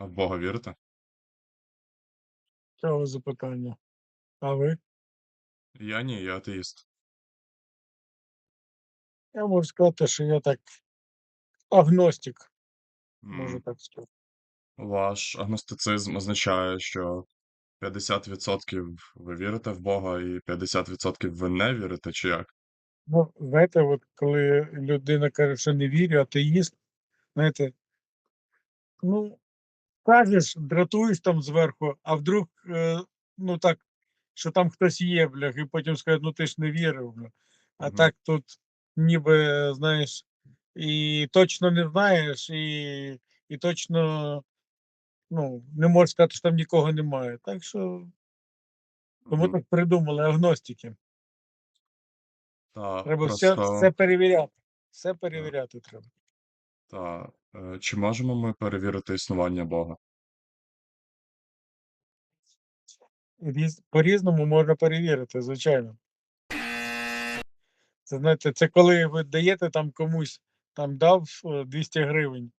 А в Бога вірите? Цікаве запитання. А ви? Я ні, я атеїст. Я можу сказати, що я так агностик, можу М, так сказати. Ваш агностицизм означає, що 50% ви вірите в Бога і 50% ви не вірите, чи як? Ну, знаєте, от коли людина каже, що не вірю, атеїст, знаєте, ну, кажеш, дратуєш там зверху, а вдруг, е, ну так, що там хтось є, блях, і потім скажуть, ну ти ж не вірив. Бля. А Мгм. так тут ніби, знаєш, і точно не знаєш, і, і точно ну, не можеш сказати, що там нікого немає. Так що тому Мгм. так придумали агностики. Та Треба все, просто все перевіряти. Все перевіряти треба. та, е, чи можемо ми перевірити існування Бога? Різ, по-різному можна перевірити, звичайно. Це знаєте, це коли ви даєте там комусь, там дав е, 200 гривень,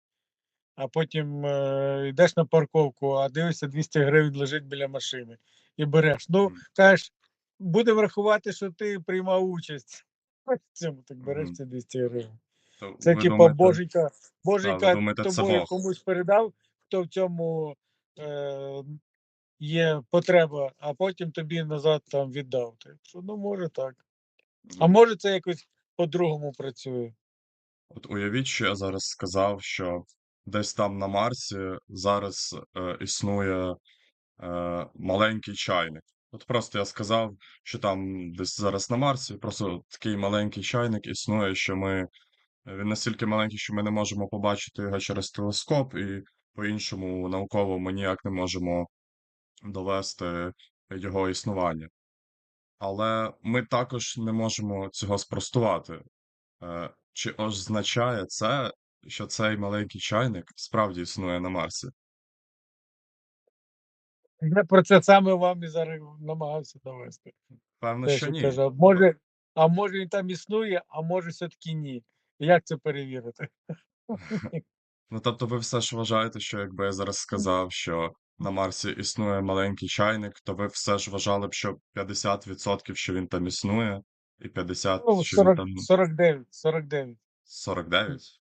а потім е, йдеш на парковку, а дивишся, 200 гривень лежить біля машини і береш. Ну, М, кажеш, будемо рахувати, що ти приймав участь. В цьому так береш мгм. ці 200 гривень. То Це типа думаєте, боженька, боженька це тобою комусь передав, хто в цьому е, є потреба, а потім тобі назад там віддав. Так що, ну, може так. А може це якось по-другому працює. От уявіть, що я зараз сказав, що десь там на Марсі зараз е, існує е, маленький чайник. От просто я сказав, що там десь зараз на Марсі, просто такий маленький чайник існує, що ми він настільки маленький, що ми не можемо побачити його через телескоп, і по-іншому науково ми ніяк не можемо довести його існування. Але ми також не можемо цього спростувати. Е, Чи означає це, що цей маленький чайник справді існує на Марсі? Я про це саме вам і зараз намагався довести. Певно, Те, що що ні. каже, може, а може він там існує, а може все-таки ні. Як це перевірити? Ну, тобто, ви все ж вважаєте, що якби я зараз сказав, що на Марсі існує маленький чайник, то ви все ж вважали б, що 50% що він там існує, і 50% Ну, що він 40, там 49, 49. 49?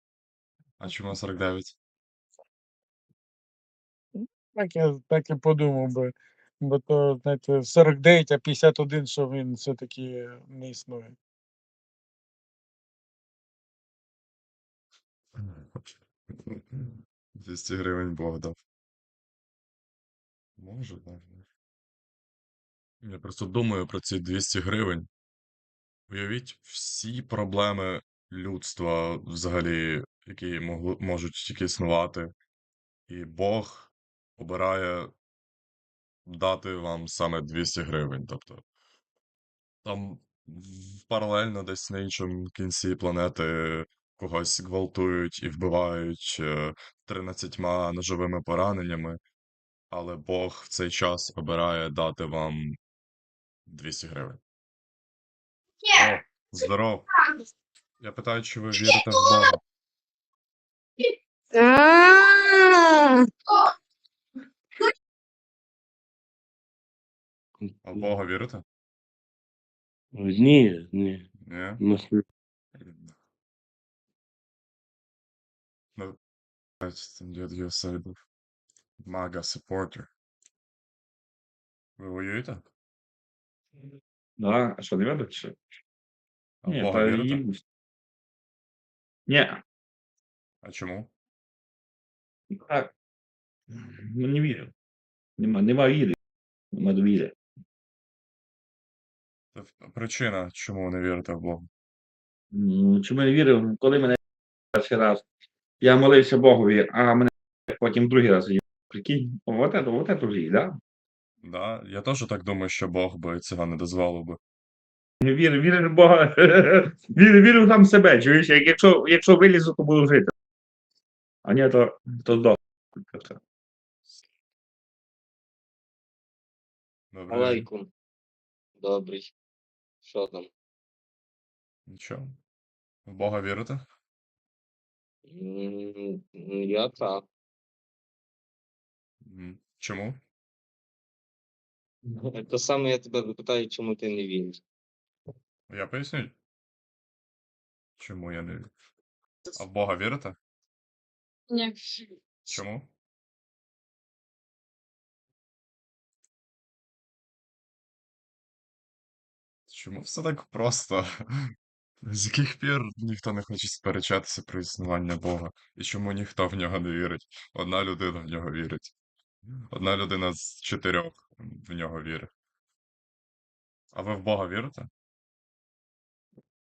А чому 49? Так я так і подумав би. Бо то, знаєте, 49, а 51, що він все-таки не існує. 200 гривень Бог дав. Може, так. Я просто думаю про ці 200 гривень. Уявіть всі проблеми людства взагалі, які могли, можуть тільки існувати, і Бог обирає дати вам саме 200 гривень. Тобто там паралельно десь на іншому кінці планети когось гвалтують і вбивають е, 13 ножовими пораненнями, але Бог в цей час обирає дати вам 200 гривень. О, здоров. Я питаю, чи ви вірите в Бога? А в Бога вірите? Ні, ні. Ні? Дід USA був. Мага саппортер. Ви воюєте? Да, а що не віриш? Чи? А Ні, Бога та вірите? їм. Ні, А чому? так. Ну, не вірю. Нема, нема віри. Нема довіри. В- причина, чому не вірите в Бога. Ну, Чому не вірив? Коли мене перший раз я молився Богові, а мене потім другий раз. їм. Прикинь, вот это, вот это вже, да? Да, я теж так думаю, що Бог би цього не дозволив би. Не вірю, віриш в Бога. вірю, вірю сам себе. Чуєш, Як- якщо, якщо вилізу, то буду жити. А ні, то, то здох. Добрий день. Алейкум. Добрий. Що там? Нічого. В Бога вірите? М, Я так. Мгм. Чому? То саме я тебе питаю, чому ти не віриш. Я поясню. Чому я не вірю. А в Бога вірите? Ні. Чому? Чому все так просто? З яких пір ніхто не хоче сперечатися про існування Бога? І чому ніхто в нього не вірить? Одна людина в нього вірить. Одна людина з чотирьох в нього вірить. А ви в Бога вірите?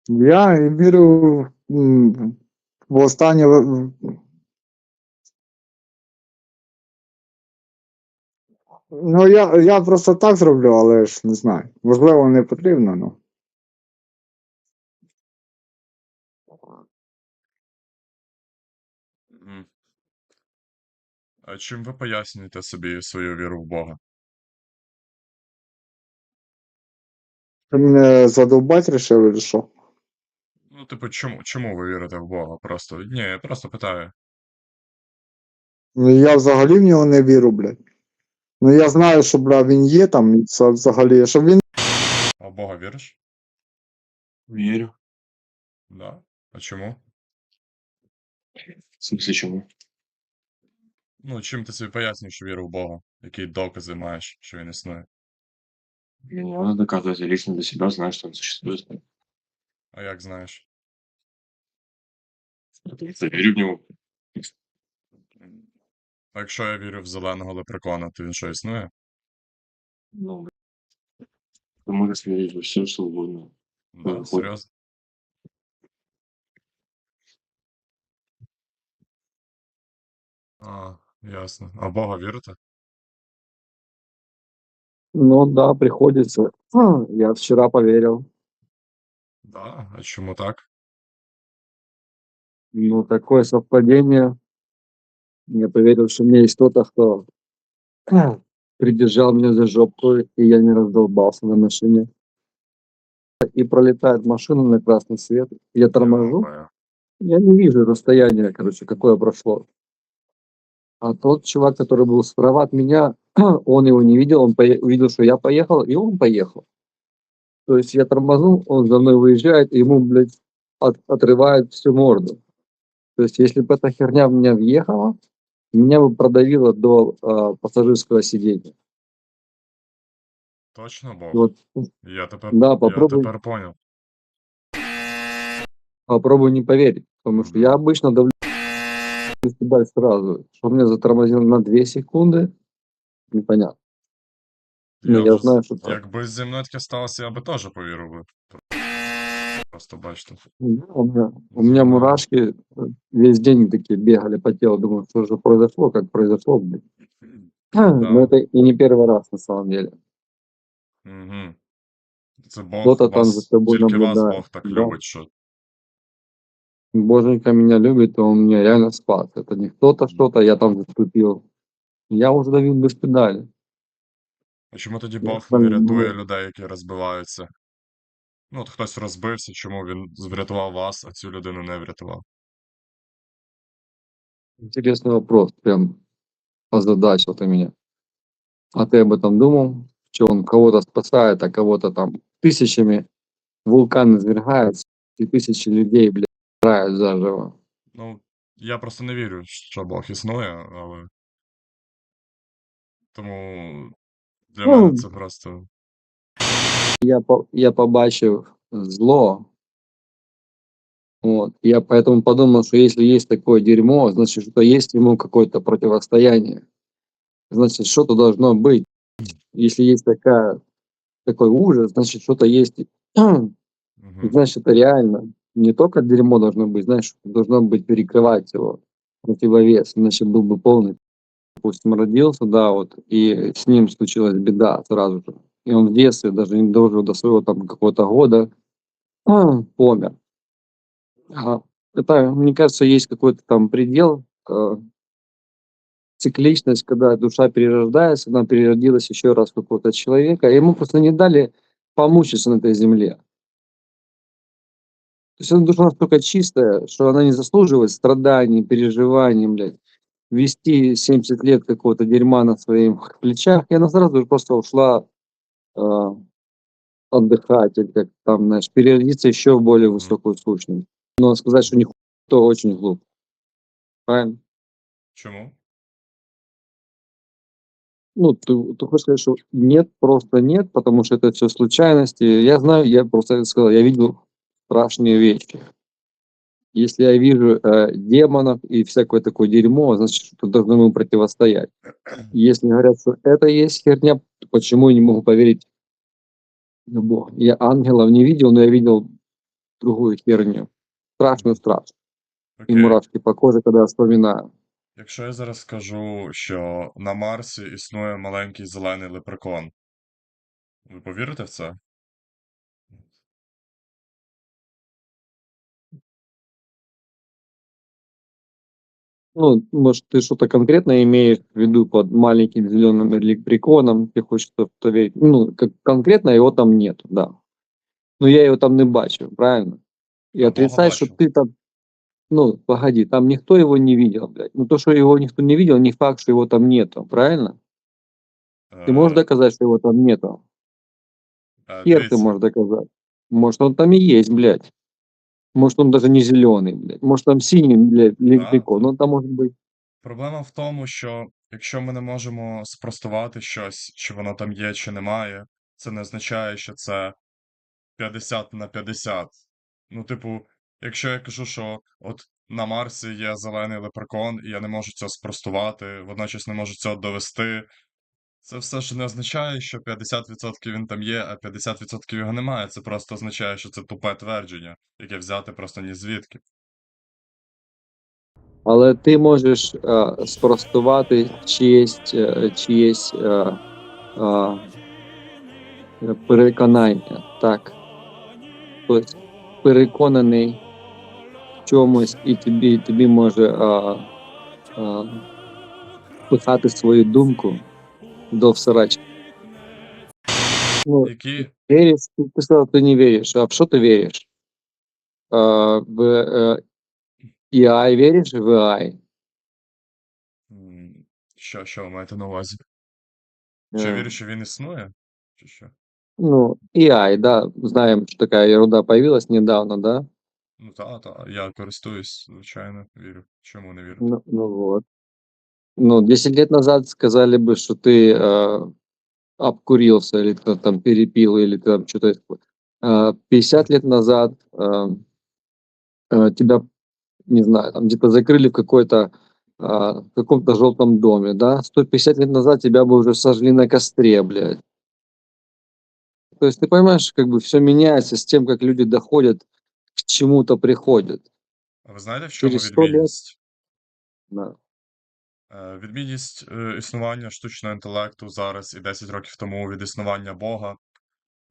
Я вірю в останнє. Ну, я, я просто так зроблю, але ж не знаю. Можливо, не потрібно, ну. А чим ви пояснюєте собі свою віру в Бога? Ти мене задовбать рішив, чи що? Ну, типу, чому, чому ви вірите в Бога? Просто. Ні, я просто питаю. Ну, я взагалі в нього не вірю, блядь. Ну, я знаю, що, бля, він є там, і це взагалі, щоб він А в Бога віриш? Вірю. Да. А чому? В смысле чому? Ну, чим ти собі пояснюєш віру в Бога? Які докази маєш, що він існує? Не надо доказывать, я лично для себя знаю, что он существует. А як знаєш? Я верю в него. А якщо я вірю в зеленого лепрекона, то він що існує? Ну, блин. Ты можешь верить во все, что угодно. Да, Виходить. серйозно? А, ясно. А в Бога вірите? Ну да, приходится. А, Я вчера поверил. Да. А чому так? Ну, такое совпадение. Я поверил, что у меня есть кто-то, кто придержал меня за жопку, и я не раздолбался на машине. И пролетает машина на красный свет. Я торможу, я не вижу расстояние, короче, какое прошло. А тот чувак, который был справа от меня, он его не видел, он увидел, что я поехал, и он поехал. То есть я тормознул, он за мной выезжает, и ему, блядь, от- отрывает всю морду. То есть если бы эта херня в меня въехала, меня бы продавило до а, пассажирского сидения. Точно И Бог? Вот, Я тепер, да, я попробуй, тепер поняв. попробуй не поверить, потому что я обычно давлю на себя сразу. Что меня затормозило на 2 секунды, непонятно. Ну, я вже з- знаю, что так. Якби зі мною таке сталося, я би теж повірив би. Просто бачите. Да, У меня, у меня мурашки э, весь день такие бегали по телу. Думаю, что же произошло, как произошло. блин. Но это и не первый раз на самом деле. Угу. Це Бог Кто-то там вас, за тобой тільки вас наблюдает. Бог так Да. любить, що Боженька меня любит, и он меня реально спас. Это не кто-то что-то, я там заступил. Я уже давил без педали. А чому тоді Я Бог сам не не рятує знаю. людей, які розбиваються? Ну, от хтось розбився, чому він врятував вас, а цю людину не врятував? Интересный вопрос, прям озадачил ты меня. А ты об этом думал? Что он кого-то спасает, а кого-то там тысячами вулкан извергается, и тысячи людей, блядь, умирают заживо. Ну, я просто не вірю, що Бог існує, але. Тому для Ну, мене це просто. я, по, я побачив зло. Вот. Я поэтому подумал, что если есть такое дерьмо, значит, что есть ему какое-то противостояние. Значит, что-то должно быть. Если есть такая, такой ужас, значит, что-то есть. И Угу. Значит, это реально. Не только дерьмо должно быть, знаешь, должно быть перекрывать его противовес, иначе был бы полный. Допустим, родился, да, вот, и с ним случилась беда сразу же. И он в детстве, даже не дожил до своего там какого-то года, помер. А, Это, мне кажется, есть какой-то там предел, э, цикличность, когда душа перерождается, она переродилась еще раз какого-то человека, и ему просто не дали помучиться на этой земле. То есть эта душа настолько чистая, что она не заслуживает страданий, переживаний, блядь. вести 70 лет какого-то дерьма на своих плечах, и она сразу же просто ушла э, отдыхать, или как там, знаешь, переродиться еще в более высокую сущность. Но сказать, что не хуй, то очень глупо. Правильно? Чому? Ну, ты, ты хочешь сказать, что нет, просто нет, потому что это все случайности. Я знаю, я просто сказал, я видел страшные вещи. Если я вижу э, демонов и всякое такое дерьмо, значит, что должны ему противостоять. Если говорят, что это есть херня, то почему я не могу поверить в Бога? Я ангелов не видел, но я видел другую херню. Страшную страшно. И Окей. мурашки по коже, когда вспоминаю. Якщо я зараз скажу, що на Марсі існує маленький зелений лепрекон, ви повірите в це? Ну, может, ты что-то конкретно имеешь в виду под маленьким зеленым электриконом, ты хочешь что-то верить. Ну, как конкретно его там нет, да. Но я его там не бачу, правильно? И А отрицать, что ты там... Ну, погоди, там никто его не видел, блядь. Ну, то, что его никто не видел, не факт, что его там нету, правильно? Ты можешь Е, доказать, что его там нету? е, Хер ты можешь доказать. Может, он там и есть, блядь. Может, он даже не зеленый, блядь. Может, там синий, блядь, электрикон. Он там может быть. Проблема в тому, що якщо ми не можемо спростувати щось, чи воно там є, чи немає, це не означає, що це 50 на 50. Ну, типу, якщо я кажу, що от на Марсі є зелений лепрекон, і я не можу цього спростувати, водночас не можу цього довести, це все ж не означає, що 50% він там є, а 50% його немає. Це просто означає, що це тупе твердження, яке взяти просто ні звідки. Але ти можеш е, спростувати чиєсь, е, чиєсь е, е, е, переконання, так. Тобто переконаний в чомусь, і тобі, тобі може е, е, пихати свою думку до всрачки. Ну, Які Веришь, ты ты сказал, ты не веришь. А в что ты веришь? А, в э, AI веришь? В AI? м, що, що ви маєте на увазі? Чи я Э, вірю, що він існує? Чи що? Ну, AI, да, знаем, что такая ерунда появилась недавно, да? Ну та, та, я користуюсь, звичайно, вірю. Чому не вірю? Ну, ну вот. Ну, 10 лет назад сказали бы, что ты э, обкурился, или ты там перепил, или ты там что-то... Э, 50 лет назад э, э, тебя, не знаю, там где-то закрыли в какой-то а, в каком-то желтом доме, да? 150 лет назад тебя бы уже сожгли на костре, блядь. То есть ты понимаешь, как бы все меняется с тем, как люди доходят к чему-то приходят. А ви знаєте, в чому Через 100 лет- відмінність? Да. Е, Відмінність е, існування штучного інтелекту зараз і 10 років тому від існування Бога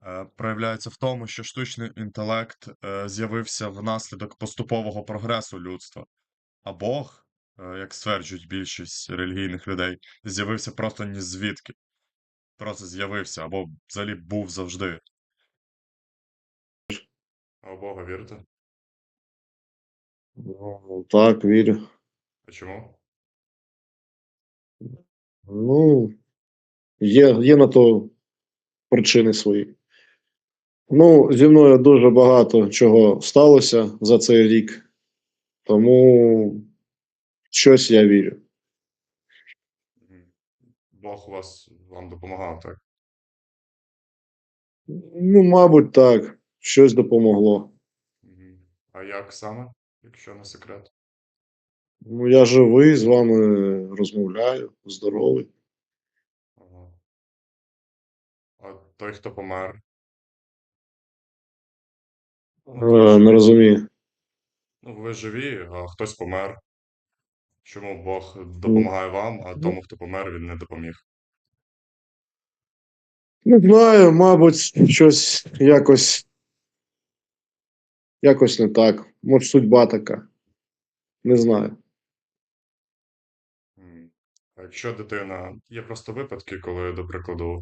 е, проявляється в тому, що штучний інтелект з'явився внаслідок поступового прогресу людства, а Бог, як стверджують більшість релігійних людей, з'явився просто ні звідки. Просто з'явився або взагалі був завжди. А у Бога вірите? Ну, так, вірю. А чому? Ну, є, є на то причини свої. Ну, зі мною дуже багато чого сталося за цей рік, тому щось я вірю. Бог вас вам допомагав, так? Ну, мабуть, так, щось допомогло. А як саме, якщо не секрет? Ну, я живий, з вами розмовляю, здоровий. Ага. А той, хто помер? Ну, Е, не розумію. Ну, ви живі, а хтось помер. Чому Бог допомагає вам, а тому, хто помер, він не допоміг? Не знаю, мабуть, щось якось. Якось не так. Може, судьба така. Не знаю. Якщо дитина. Є просто випадки, коли, до прикладу,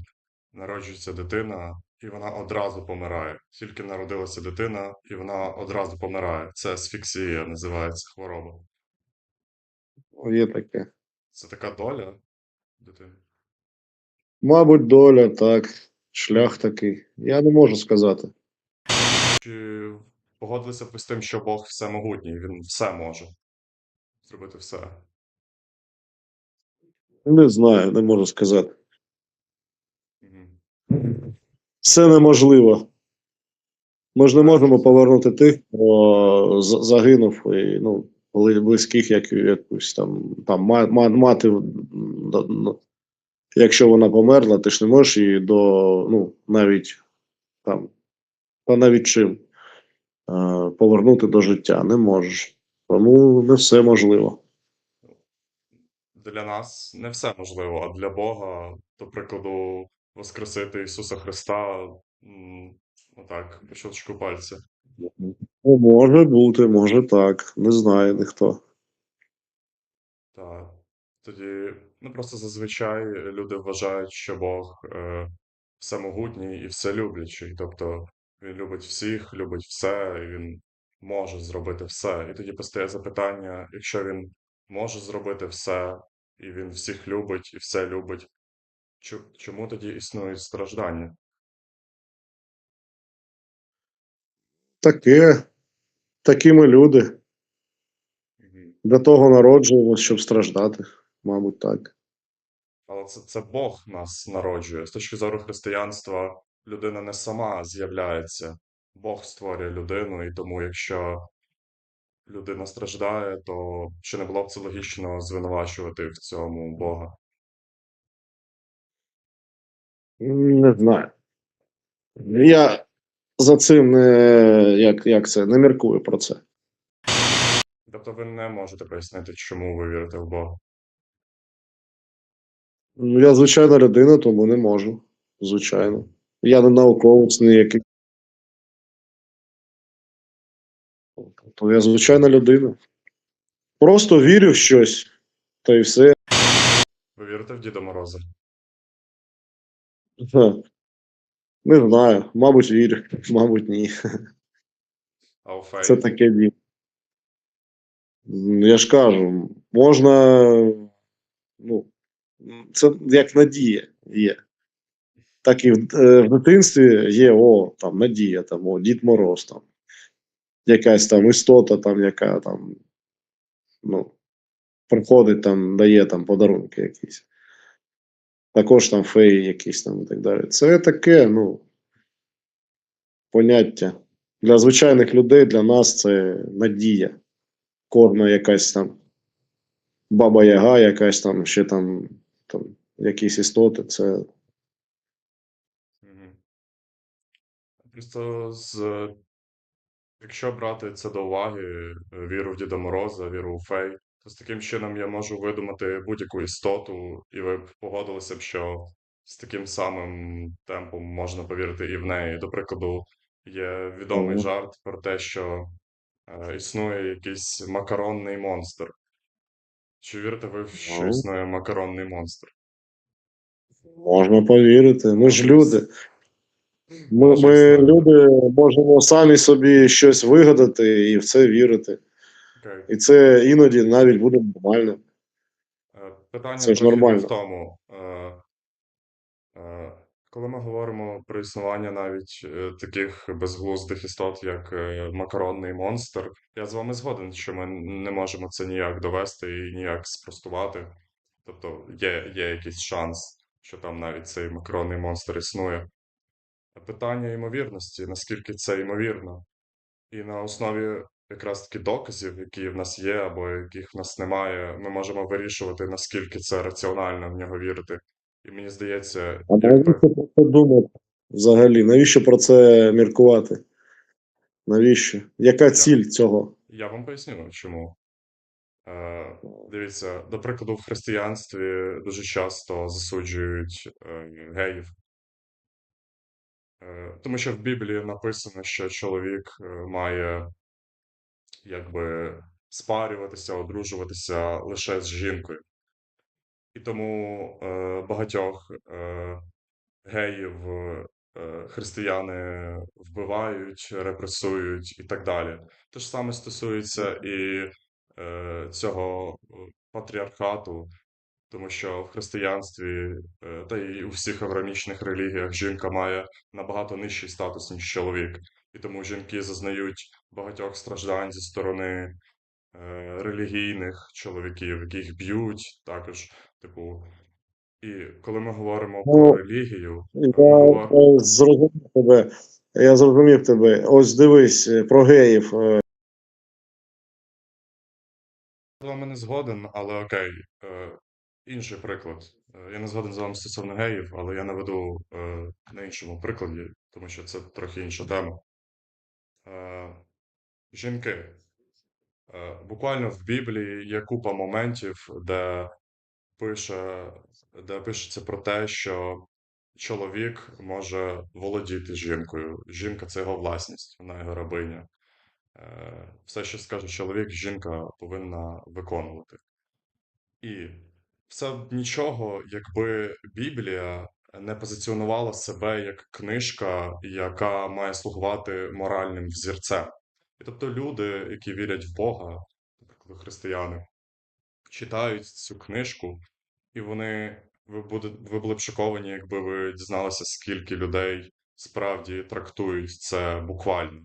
народжується дитина, і вона одразу помирає. Тільки народилася дитина, і вона одразу помирає. Це асфіксія називається хвороба. Є таке. Це така доля дитини. Мабуть, доля, так, шлях такий. Я не можу сказати. Чи погодилися б ви з тим, що Бог всемогутній, він все може зробити все? Не знаю, не можу сказати. Все неможливо. Ми ж не можемо повернути тих, хто загинув, і, ну, близьких, як якусь там, там ма- ма- мати, якщо вона померла, ти ж не можеш її до, ну, навіть там, та навіть чим е, повернути до життя. Не можеш. Тому не все можливо. Для нас не все можливо, а для Бога, до прикладу, воскресити Ісуса Христа, отак, по щелчку пальця. Ну, Може бути, може так. Не знає ніхто. Та тоді, ну просто зазвичай люди вважають, що Бог е, всемогутній і вселюблячий. Тобто він любить всіх, любить все, і він може зробити все. І тоді постає запитання: якщо він може зробити все, і він всіх любить і все любить, чому тоді існують страждання? Таке, такі ми люди. Для того народжуємось, щоб страждати. Мабуть, так. Але це, це Бог нас народжує. З точки зору християнства, людина не сама з'являється. Бог створює людину, і тому, якщо людина страждає, то чи не було б це логічно звинувачувати в цьому Бога? Не знаю. Я за цим не, як, як це, не міркую про це. Тобто ви не можете пояснити, чому ви вірите в Бога. Ну, Я звичайна людина, тому не можу. Звичайно. Я не науковець ніякий. Я звичайна людина. Просто вірю в щось, та й все. Ви вірите в Діда Мороза? Не знаю. Мабуть, вірю, мабуть, ні. А у Фей? Це таке діло. М, Я ж кажу, можна. Ну, це як надія є. Так і в, е, в дитинстві є о, там надія, там, о, Дід Мороз, там, якась там істота, там, яка там, ну, приходить, там, дає там подарунки якісь. Також там феї якісь там і так далі. Це таке, ну, поняття. Для звичайних людей, для нас це надія. Кожна якась там баба Яга, якась там ще там, там якісь істоти. Це Просто з... якщо брати це до уваги, е, віру в Діда Мороза, віру у фей, то з таким чином я можу видумати будь-яку істоту, і ви б погодилися б, що з таким самим темпом можна повірити і в неї. До прикладу, є відомий Мгм. жарт про те, що е, існує якийсь макаронний монстр. Чи вірите ви, що Ну. існує макаронний монстр? можна повірити. Ми ж люди. Ми, ми люди можемо самі собі щось вигадати і в це вірити. Окей. І це іноді навіть буде нормально. Е, Питання Це ж нормально. в тому. Е, е, Коли ми говоримо про існування навіть таких безглуздих істот, як макаронний монстр, я з вами згоден, що ми не можемо це ніяк довести і ніяк спростувати. Тобто є, є якийсь шанс, що там навіть цей макаронний монстр існує. Питання ймовірності, наскільки це ймовірно. І на основі якраз таки доказів, які в нас є, або яких в нас немає, ми можемо вирішувати, наскільки це раціонально в нього вірити. І мені здається, А навіщо про це думати взагалі? Навіщо про це міркувати? Навіщо? Яка ціль цього? я вам поясню, чому. Е, дивіться, до прикладу, в християнстві дуже часто засуджують е, геїв. Е, тому що в Біблії написано, що чоловік е, має якби спарюватися, одружуватися лише з жінкою. І тому е, багатьох геїв християни вбивають, репресують і так далі. Те ж саме стосується і цього патріархату. Тому що в християнстві е, та й у всіх авраамічних релігіях жінка має набагато нижчий статус, ніж чоловік. І тому жінки зазнають багатьох страждань зі сторони е, релігійних чоловіків, яких б'ють також. Типу, і коли ми говоримо Ну, про релігію, Я говоримо. е, зрозумів тебе. Я зрозумів тебе. Ось дивись про геїв. з вами не згоден, але окей. Інший приклад. Е, я не згоден з вами стосовно геїв, але я наведу е, на іншому прикладі, тому що це трохи інша тема. Е, жінки. Буквально в Біблії є купа моментів, де пише, де пишеться про те, що чоловік може володіти жінкою. Жінка це його власність, вона його рабиня. Все, що скаже чоловік, жінка повинна виконувати. І все б нічого, якби Біблія не позиціонувала себе як книжка, яка має слугувати моральним взірцем. І тобто люди, які вірять в Бога, наприклад, християни, читають цю книжку, і вони ви буде, ви були б шоковані, якби ви дізналися, скільки людей справді трактують це буквально.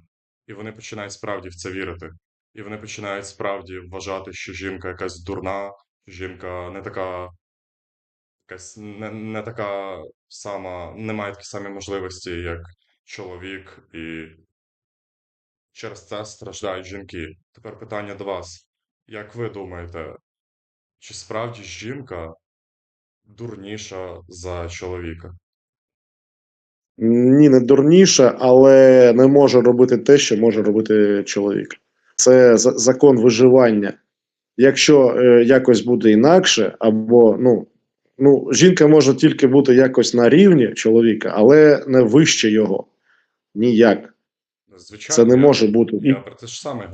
І вони починають справді в це вірити. І вони починають справді вважати, що жінка якась дурна, жінка не така, якась не, не така сама, не має такі самі можливості, як чоловік, і через це страждають жінки. Тепер питання до вас. Як ви думаєте, чи справді жінка дурніша за чоловіка? Ні, не дурніше, але не може робити те, що може робити чоловік. Це закон виживання. Якщо е, якось буде інакше, або ну, ну, жінка може тільки бути якось на рівні чоловіка, але не вище його. Ніяк. Звичайно, Це не може бути. Я про те ж саме